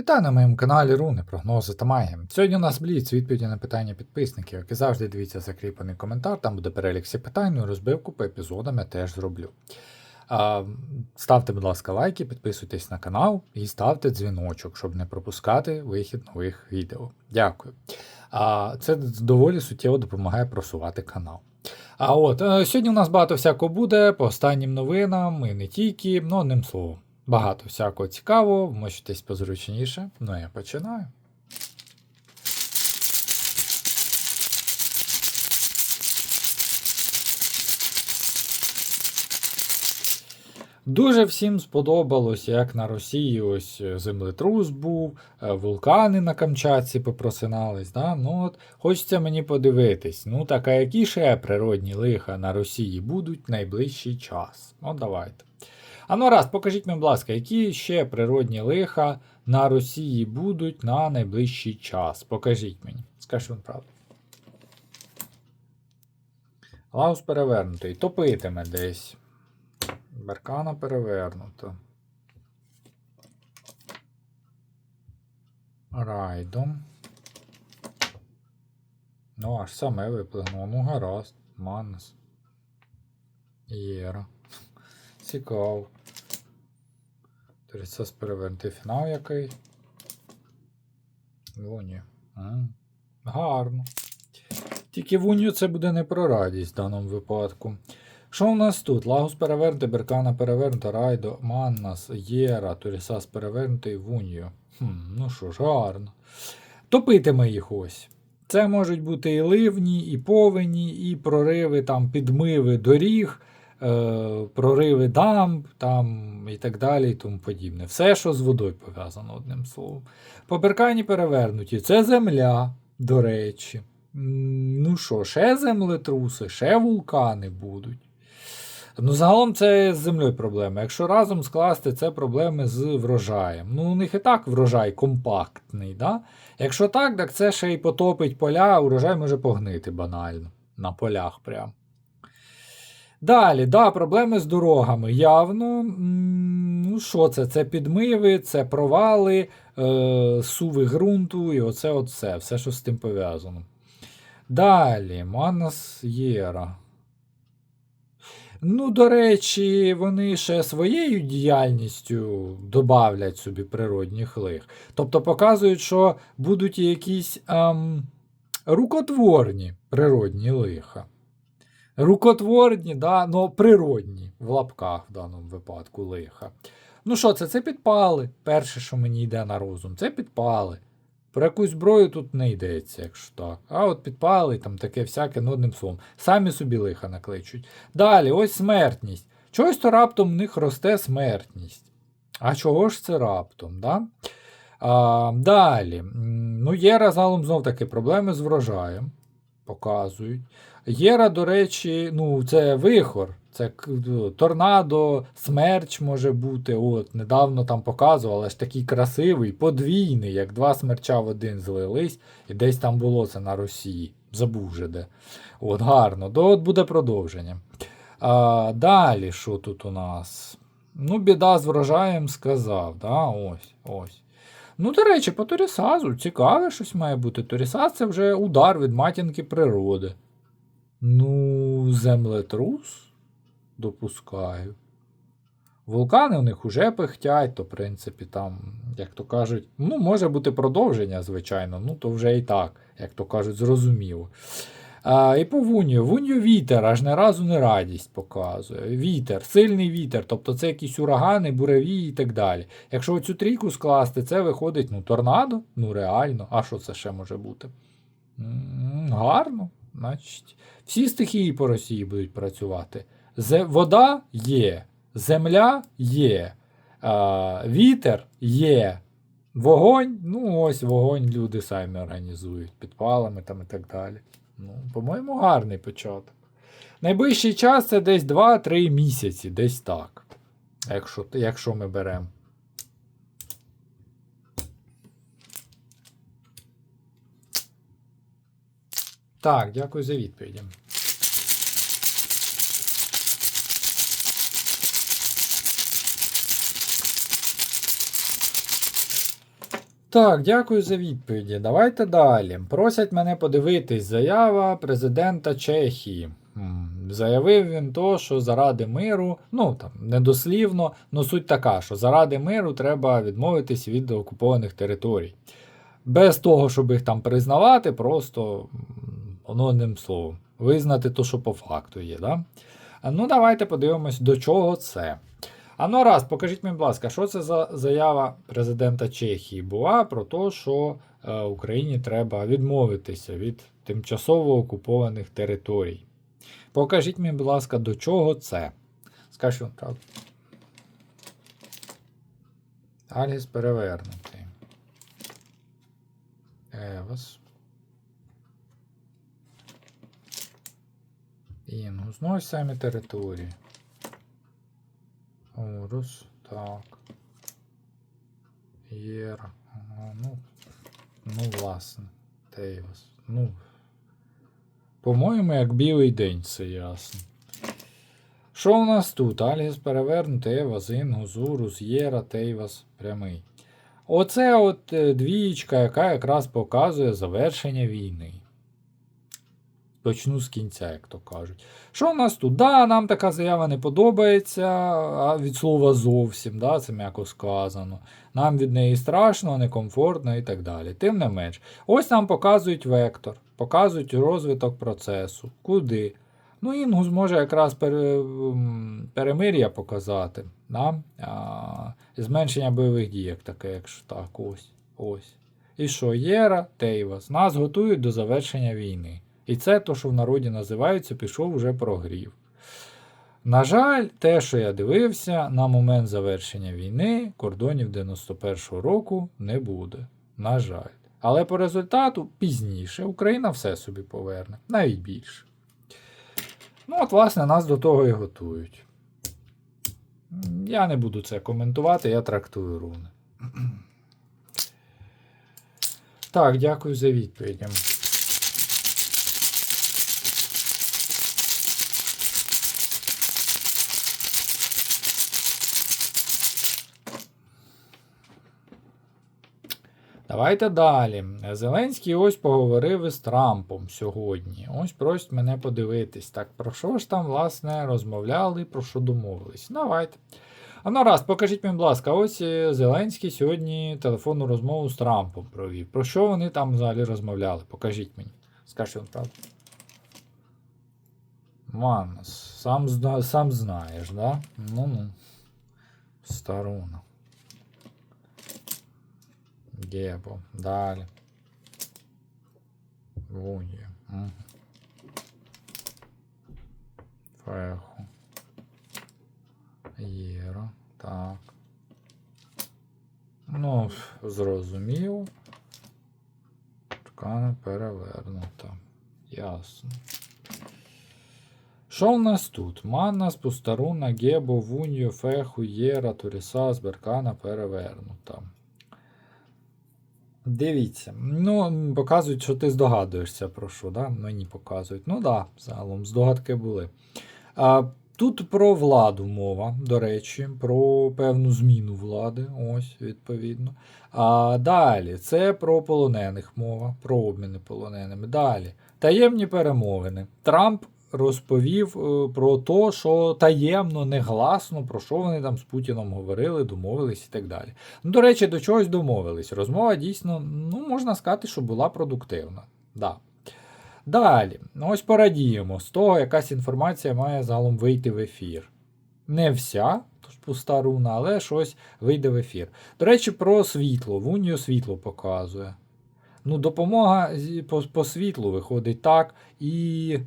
Вітаю на моєму каналі Руни, прогнози та магія. Сьогодні у нас бліц відповіді на питання підписників, як і завжди дивіться закріплений коментар, там буде перелік всіх питань, ну розбивку по епізодам я теж зроблю. А, ставте, будь ласка, лайки, підписуйтесь на канал і ставте дзвіночок, щоб не пропускати вихід нових відео. Дякую. А, це доволі суттєво допомагає просувати канал. А от е, сьогодні у нас багато всякого буде по останнім новинам і не тільки, ну одним словом. Багато всякого цікавого, вмощитесь позручніше. Ну я починаю. Дуже всім сподобалось, як на Росії ось е, землетрус був, е, вулкани на Камчатці попросинались. Да? Ну, от, Хочеться мені подивитись. Ну так а які ще природні лиха на Росії будуть в найближчий час? Ну давайте. А ну раз, покажіть мені, будь ласка, які ще природні лиха на Росії будуть на найближчий час? Покажіть мені. Скажіть вам правду. Лаус перевернутий. Топитиме десь. Беркана перевернута. Райдом. Ну, аж саме виплинуло. Ну, гаразд. Маннес. Єра. Цікаво. Трицес перевернутий фінал який. Вуні. Гарно. Тільки вуню це буде не про радість в даному випадку. Що у нас тут? Лагус перевернутий, Беркана перевернута, Райдо, Маннас, Єра, Турісас перевернутий, Вунью. Хм, Ну що ж, гарно. Топитиме їх ось. Це можуть бути і ливні, і повені, і прориви, там, підмиви доріг, прориви дамб там, і так далі, і тому подібне. Все, що з водою пов'язано, одним словом. По Беркані перевернуті. Це земля, до речі. Ну що, ще землетруси, ще вулкани будуть. Ну, загалом це з землею проблеми. Якщо разом скласти, це проблеми з врожаєм. Ну, у них і так врожай компактний. Да? Якщо так, так це ще й потопить поля, а урожай може погнити банально. На полях прям. Далі, да, проблеми з дорогами. Явно, ну що це? Це підмиви, це провали, е, суви ґрунту і оце от все, що з тим пов'язано. Далі, Манас Єра. Ну, до речі, вони ще своєю діяльністю добавлять собі природних лих. Тобто показують, що будуть якісь ем, рукотворні природні лиха. Рукотворні, да, но природні в лапках в даному випадку лиха. Ну що це? Це підпали. Перше, що мені йде на розум, це підпали. Про якусь зброю тут не йдеться, якщо так. А от підпали, там таке всяке, ну одним словом. Самі собі лиха накличуть. Далі, ось смертність. Чогось то раптом в них росте смертність. А чого ж це раптом? да? А, Далі. Ну, Єра загалом знов таки проблеми з врожаєм. Показують. Єра, до речі, ну, це вихор. Це торнадо, смерч може бути. От, недавно там показували, аж такий красивий, подвійний, як два смерча в один злились, і десь там було це на Росії. Забув вже де. От, гарно. То от буде продовження. А, далі, що тут у нас? Ну, біда з врожаєм сказав. Да? Ось, ось. Ну, до речі, по Торісазу цікаве щось має бути. Торісаз це вже удар від матінки природи. Ну, землетрус допускаю. Вулкани у них уже пихтять, то, в принципі, там, як то кажуть, ну, може бути продовження, звичайно, ну, то вже і так, як то кажуть, зрозуміло. А, і по Вунію. Вунію вітер, аж не разу не радість показує. Вітер, сильний вітер, тобто це якісь урагани, буревії і так далі. Якщо цю трійку скласти, це виходить ну, торнадо, ну реально, а що це ще може бути? М, Гарно, значить. Всі стихії по Росії будуть працювати. Вода є, земля є, вітер є. Вогонь, ну ось вогонь люди самі організують підпалами там і так далі. Ну, по-моєму, гарний початок. Найближчий час це десь 2-3 місяці, десь так. Якщо, якщо ми беремо. Так, дякую за відповіді. Так, дякую за відповіді. Давайте далі. Просять мене подивитись заява президента Чехії. Заявив він то, що заради миру, ну там недослівно, але суть така, що заради миру треба відмовитись від окупованих територій. Без того, щоб їх там признавати, просто воно одним словом. Визнати то, що по факту є. Да? Ну, давайте подивимось, до чого це. А ну раз, покажіть мені, будь ласка, що це за заява президента Чехії була про те, що е, Україні треба відмовитися від тимчасово окупованих територій. Покажіть мені, будь ласка, до чого це. Скажу правду. Аліс перевернутий. Евас. Інгус. Ось самі території. Орус, так. Єра. Ну, ну, власне. Тейвас. Ну. По-моєму, як білий день, це ясно. Що у нас тут? Аліс перевернутий, Евас, Інгус, Урус, Єра, Тейвас, прямий. Оце от е, двієчка, яка якраз показує завершення війни. Почну з кінця, як то кажуть. Що у нас тут? Да, нам така заява не подобається, а від слова зовсім, да, це м'яко сказано. Нам від неї страшно, некомфортно і так далі. Тим не менш, ось нам показують вектор, показують розвиток процесу. Куди? Ну, Інгус може якраз пере, перемир'я показати. Да? А, зменшення бойових дій, як таке, якщо так, ось. ось. І що, Єра, Тейвас, нас готують до завершення війни. І це то, що в народі називається, пішов уже прогрів. На жаль, те, що я дивився, на момент завершення війни кордонів 91-го року не буде. На жаль. Але по результату пізніше Україна все собі поверне, навіть більше. Ну, от, власне, нас до того і готують. Я не буду це коментувати, я трактую руни. Так, дякую за відповіді. Давайте далі. Зеленський ось поговорив із Трампом сьогодні. Ось просить мене подивитись. Так, про що ж там, власне, розмовляли, про що домовились? Давайте. А ну раз, покажіть мені, будь ласка, ось е, Зеленський сьогодні телефонну розмову з Трампом провів. Про що вони там взагалі розмовляли? Покажіть мені. Скажіть вам правду. Манос, сам, сам знаєш, да? Ну-ну. Старуна. Гебо. Далі. Вуньє. Угу. Феху. Єра. Так. Ну, зрозумів. Ткана перевернута. Ясно. Що в нас тут? Манна, Пустаруна, Гебо, Вуньо, Феху, Єра, Турісас, Беркана перевернута. Дивіться, ну, показують, що ти здогадуєшся про що, да? Мені показують. Ну так, да, загалом здогадки були. А, тут про владу мова, до речі, про певну зміну влади, ось, відповідно. А далі, це про полонених мова, про обміни полоненими. Далі, таємні перемовини. Трамп розповів е, про те, що таємно, негласно, про що вони там з Путіном говорили, домовились і так далі. Ну, до речі, до чогось домовились. Розмова дійсно, ну, можна сказати, що була продуктивна. Да. Далі, ось порадіємо. З того якась інформація має загалом вийти в ефір. Не вся, пуста руна, але щось вийде в ефір. До речі, про світло. Вуньо світло показує. Ну, допомога по, по світлу виходить так. І.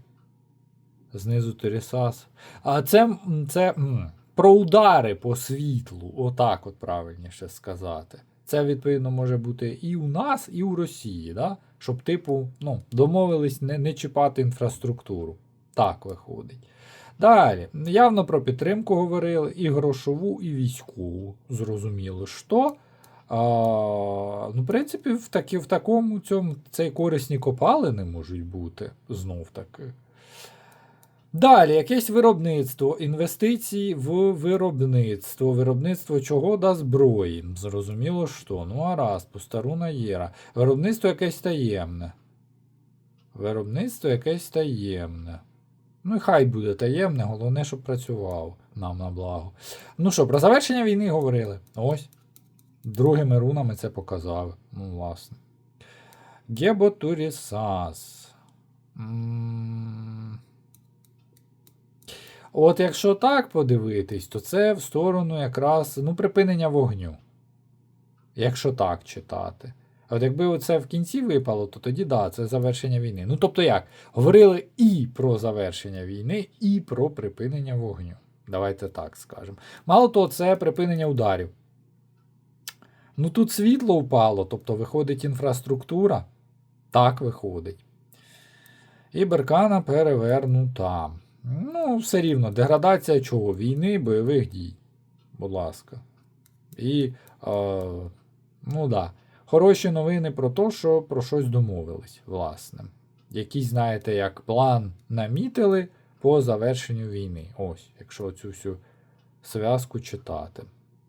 Знизу Тересас. А це, це м, про удари по світлу. Отак, от правильніше сказати. Це, відповідно, може бути і у нас, і у Росії, да? щоб, типу, ну, домовились не, не чіпати інфраструктуру. Так виходить. Далі, явно про підтримку говорили і грошову, і військову. Зрозуміло, що. А, ну, в принципі, в, такі, в такому цьому цей корисні копалини можуть бути знов таки. Далі, якесь виробництво, інвестиції в виробництво. Виробництво чого да зброї. Зрозуміло, що. Ну, а раз, постаруна єра. Виробництво якесь таємне. Виробництво якесь таємне. Ну і хай буде таємне, головне, щоб працював нам на благо. Ну що, про завершення війни говорили. Ось. Другими рунами це показали. Ну, власне. Геботурісас. М. От якщо так подивитись, то це в сторону якраз ну, припинення вогню. Якщо так читати. От якби оце в кінці випало, то тоді да, це завершення війни. Ну тобто як? Говорили і про завершення війни, і про припинення вогню. Давайте так скажемо. Мало того, це припинення ударів. Ну тут світло впало, тобто виходить інфраструктура. Так виходить. І беркана перевернута. Ну, все рівно, деградація чого? Війни, бойових дій. Будь ласка. І, е, ну да. Хороші новини про те, що про щось домовились, власне. Якийсь, знаєте, як план намітили по завершенню війни. Ось, якщо цю всю зв'язку читати.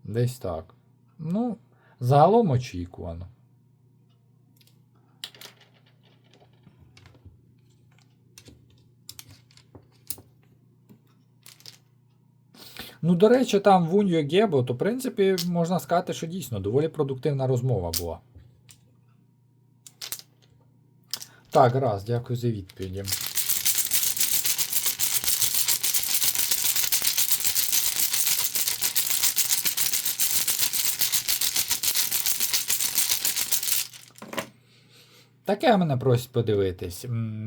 Десь так. Ну, загалом очікувано. Ну, до речі, там в Уньо Гебо, то, в принципі, можна сказати, що дійсно доволі продуктивна розмова була. Так, раз, дякую за відповіді. Таке мене просять подивитись.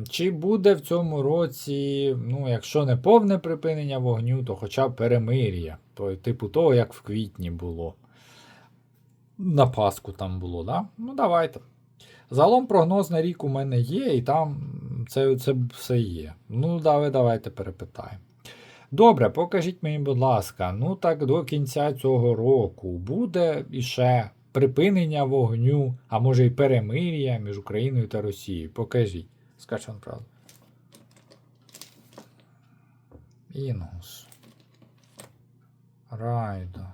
Чи буде в цьому році, ну, якщо не повне припинення вогню, то хоча б перемир'я. Типу того, як в квітні було. На Пасху там було, да? Ну, давайте. Загалом прогноз на рік у мене є, і там це, це все є. Ну, давай, давайте перепитаємо. Добре, покажіть мені, будь ласка, ну так до кінця цього року буде іще припинення вогню, а може й перемир'я між Україною та Росією. Покажіть. Скажіть вам правду. Інгус. Райдо.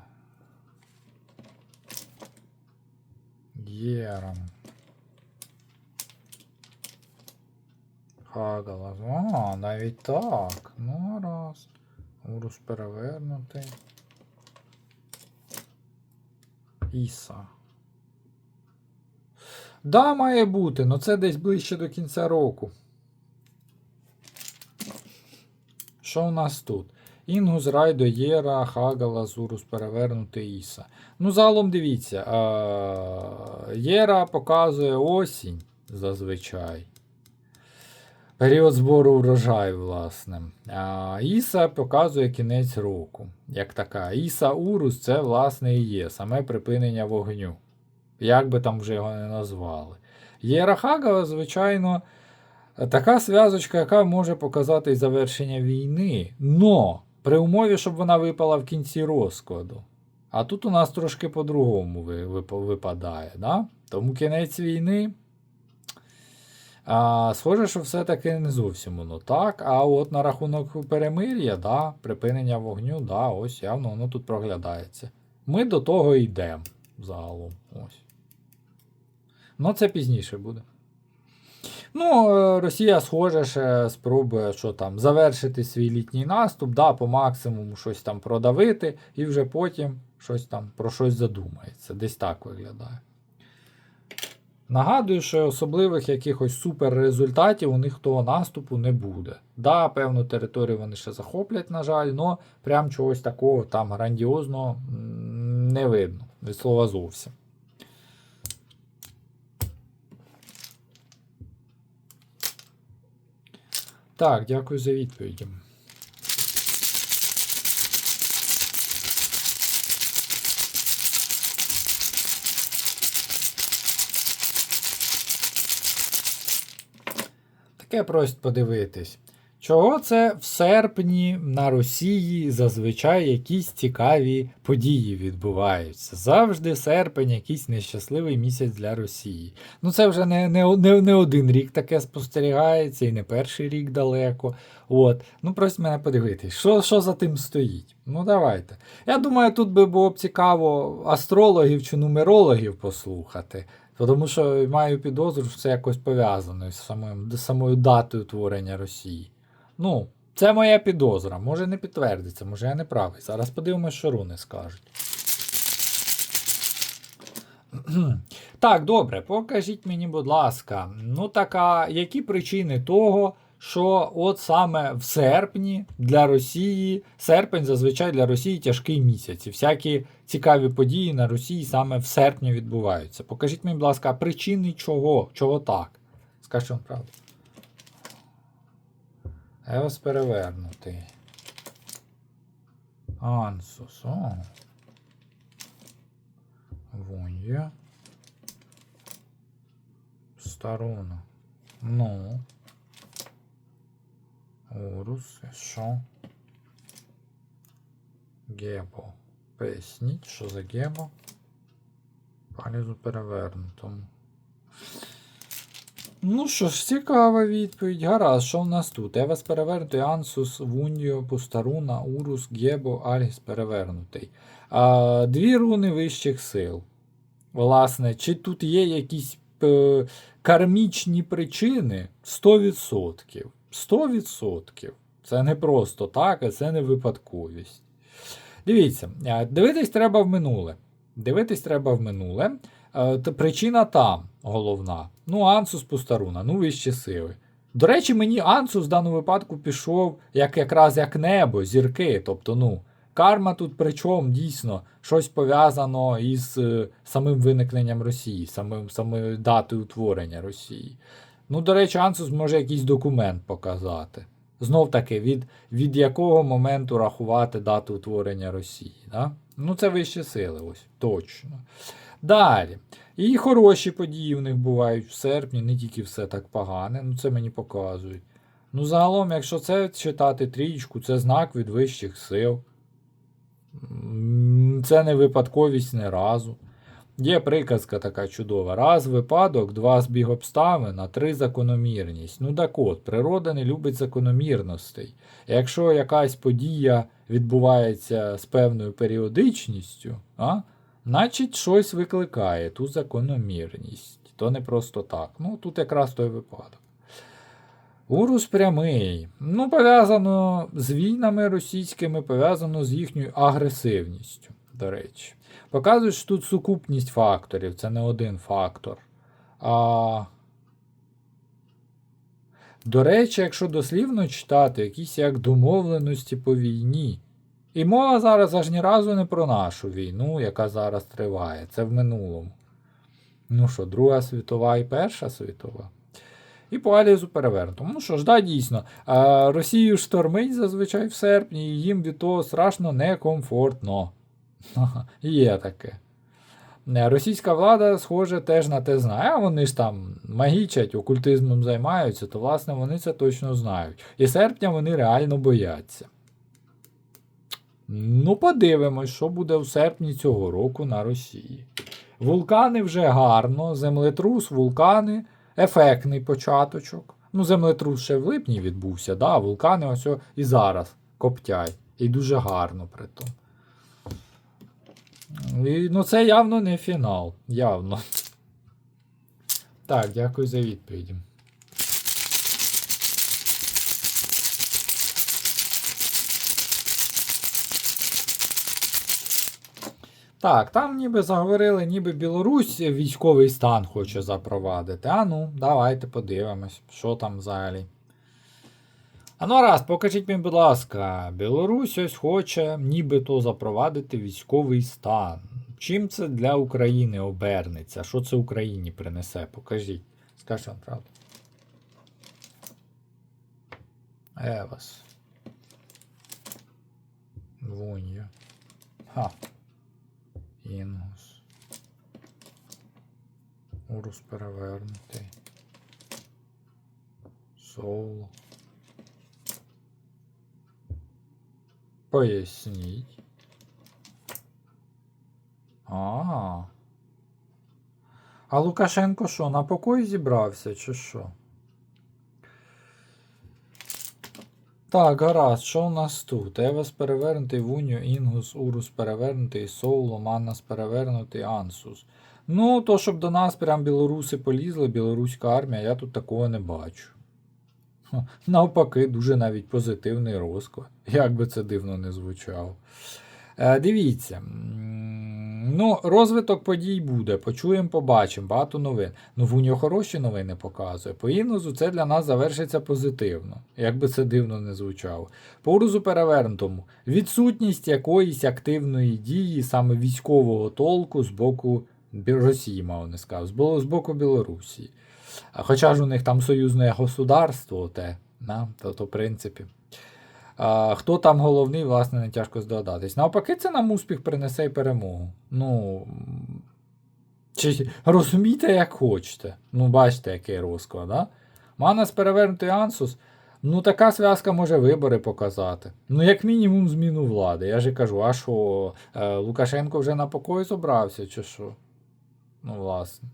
Єрам. Хагалас. А, навіть так. Ну, раз. Урус перевернутий. Іса. Да, має бути, але це десь ближче до кінця року. Що у нас тут? Інгус, Райдо, Єра, Хагала, Зурус, перевернутий Іса. Ну, загалом дивіться. Єра показує осінь зазвичай. Період збору врожаю, власне. А Іса показує кінець року. Як така. Іса Урус це, власне, і є саме припинення вогню. Як би там вже його не назвали. Єрахагава, звичайно, така зв'язочка, яка може показати завершення війни. Но при умові, щоб вона випала в кінці розкладу. А тут у нас трошки по-другому випадає. Да? Тому кінець війни. А, Схоже, що все-таки не зовсім воно так. А от на рахунок перемир'я, да, припинення вогню, да, ось явно воно тут проглядається. Ми до того йдемо загалом. Ось. Ну, це пізніше буде. Ну, е, Росія, схоже, ще спробує що там, завершити свій літній наступ, да, по максимуму щось там продавити, і вже потім щось там про щось задумається. Десь так виглядає. Нагадую, що особливих якихось суперрезультатів у них того наступу не буде. Да, певну територію вони ще захоплять, на жаль, але прям чогось такого там грандіозного не видно. Від слова зовсім. Так, дякую за відповіді. Таке просить подивитись. Чого це в серпні на Росії зазвичай якісь цікаві події відбуваються? Завжди серпень якийсь нещасливий місяць для Росії. Ну це вже не, не, не, не один рік таке спостерігається, і не перший рік далеко. От. Ну просить мене подивитись, що, що за тим стоїть. Ну давайте. Я думаю, тут би було б цікаво астрологів чи нумерологів послухати. Тому що маю підозру, що це якось пов'язано з самою, самою датою творення Росії. Ну, це моя підозра. Може не підтвердиться, може я не правий. Зараз подивимось, що руни скажуть. Так, добре, покажіть мені, будь ласка, ну така, які причини того, що от саме в серпні для Росії, серпень зазвичай для Росії тяжкий місяць. І всякі цікаві події на Росії саме в серпні відбуваються. Покажіть мені, будь ласка, причини чого? Чого так? Скажіть вам правду. Еос перевернутий. Ансус. О. Вунья. Старуна. Ну. Урус. Що? Гебо. Поясніть, що за гебо? Палізу перевернутому. Ну що ж, цікава відповідь. Гаразд, що в нас тут? Евас перевернутий, Ансус, Вуньо, Пустаруна, Урус, Гебо, Альгіс перевернутий. А, Дві руни вищих сил. Власне, чи тут є якісь е, кармічні причини? 100%. 100%. Це не просто так, а це не випадковість. Дивіться, е, дивитись треба в минуле. Дивитись треба в минуле. Е, Причина там головна. Ну, Ансус Пустаруна, ну вищі сили. До речі, мені Ансус в даному випадку пішов як якраз як небо, зірки. Тобто, ну, карма тут причому дійсно щось пов'язано із е, самим виникненням Росії, самим, самою датою утворення Росії. Ну, до речі, Ансус може якийсь документ показати. Знов таки, від від якого моменту рахувати дату утворення Росії. Да? Ну, це вищі сили, ось, точно. Далі. І хороші події в них бувають в серпні, не тільки все так погане, ну це мені показують. Ну, загалом, якщо це читати трієчку, це знак від вищих сил. Це не випадковість не разу. Є приказка така чудова. Раз випадок, два збіг обставин, а три закономірність. Ну так от, природа не любить закономірностей. Якщо якась подія відбувається з певною періодичністю, а, значить щось викликає ту закономірність. То не просто так. Ну, тут якраз той випадок. Урус прямий. Ну, пов'язано з війнами російськими, пов'язано з їхньою агресивністю, до речі. Показує, що тут сукупність факторів, це не один фактор. А... До речі, якщо дослівно читати, якісь як домовленості по війні. І мова зараз аж ні разу не про нашу війну, яка зараз триває. Це в минулому. Ну що, Друга світова і Перша світова. І по Алізу перевернуто. Ну що ж, да, дійсно. Росію штормить зазвичай в серпні, і їм від того страшно некомфортно. Є таке. Е, Російська влада, схоже, теж на те знає. Вони ж там магічать, окультизмом займаються, то, власне, вони це точно знають. І серпня вони реально бояться. Ну, подивимось, що буде в серпні цього року на Росії. Вулкани вже гарно, землетрус, вулкани, ефектний початочок. Ну, землетрус ще в липні відбувся, да, вулкани ось і зараз коптять. І дуже гарно при тому. І, ну, це явно не фінал. Явно. Так, дякую за відповіді. Так, там ніби заговорили, ніби Білорусь військовий стан хоче запровадити. А ну, давайте подивимось, що там взагалі. А ну раз, покажіть мені, будь ласка, Білорусь ось хоче нібито запровадити військовий стан. Чим це для України обернеться? Що це Україні принесе? Покажіть. Скажіть вам правду. Евас. Вунья. Ха. Інгус. Урус перевернутий. Соул. Поясніть. А. А Лукашенко що, на покой зібрався, чи що? Так, гаразд, що у нас тут? Евас перевернутий, Вуньо, Інгус, Урус перевернутий, Соуло, Маннас перевернутий, Ансус. Ну, то, щоб до нас прям білоруси полізли, білоруська армія, я тут такого не бачу. Навпаки, дуже навіть позитивний розклад. Як би це дивно не звучало. Е, дивіться. Ну, розвиток подій буде. Почуємо, побачимо, багато новин. Ну, нього хороші новини показує. По інозу це для нас завершиться позитивно, як би це дивно не звучало. По урозу перевернутому. Відсутність якоїсь активної дії, саме військового толку з боку Росії, мав не сказав, з боку Білорусі. Хоча ж у них там союзне государство, те, на, то, в принципі. А, хто там головний, власне, не тяжко здогадатись. Навпаки, це нам успіх принесе і перемогу. Ну. Чи розумійте, як хочете. Ну, бачите, який розклад, да? Манас перевернутий Ансус. Ну, така зв'язка може вибори показати. Ну, як мінімум, зміну влади. Я ж кажу, а що, е, Лукашенко вже на покої зобрався, чи що? Ну, власне.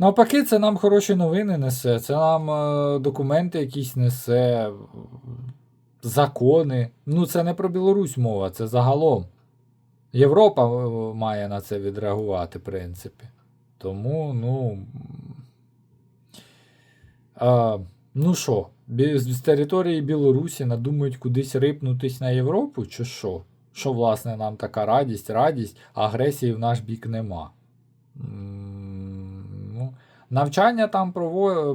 Навпаки, це нам хороші новини несе, це нам е, документи якісь несе, закони. Ну, це не про Білорусь мова, це загалом. Європа е, має на це відреагувати, в принципі. Тому, ну. А, ну що, з території Білорусі надумають кудись рипнутись на Європу, чи що? Що, власне, нам така радість, радість, агресії в наш бік нема. Навчання там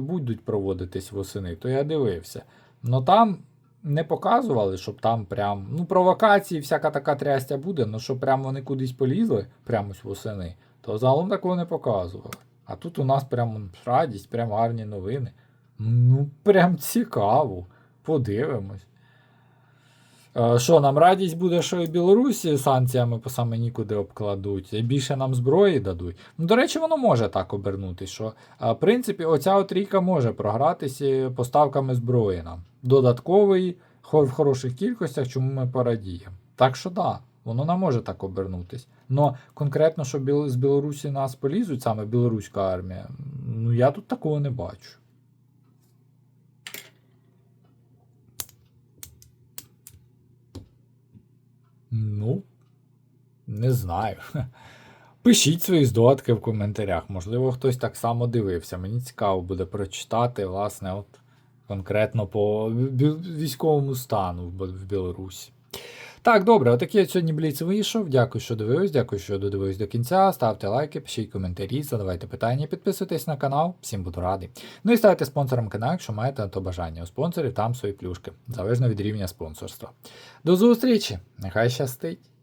будуть проводитись восени, то я дивився. Ну там не показували, щоб там прям. Ну, провокації, всяка така трястя буде, ну щоб прям вони кудись полізли, прямо ось восени, то загалом такого не показували. А тут у нас прям радість, прям гарні новини. Ну, прям цікаво. Подивимось. Е, Що, нам радість буде, що і Білорусі санкціями по саме нікуди обкладуть, і більше нам зброї дадуть. Ну, до речі, воно може так обернутися, що, е, в принципі, оця трійка може програтися поставками зброї нам. Додаткової, хо- в хороших кількостях, чому ми порадіємо. Так що да, воно не може так обернутись. Но конкретно, що з Білорусі нас полізуть, саме білоруська армія, ну я тут такого не бачу. Ну, не знаю. Пишіть свої здогадки в коментарях. Можливо, хтось так само дивився. Мені цікаво буде прочитати, власне, от конкретно по військовому стану в Білорусі. Так, добре, отакий от сьогодні Бліц вийшов. Дякую, що дивились, дякую, що додивились до кінця. Ставте лайки, пишіть коментарі, задавайте питання, підписуйтесь на канал, всім буду радий. Ну і ставте спонсором каналу, якщо маєте на то бажання. У спонсорів там свої плюшки, залежно від рівня спонсорства. До зустрічі! Нехай щастить!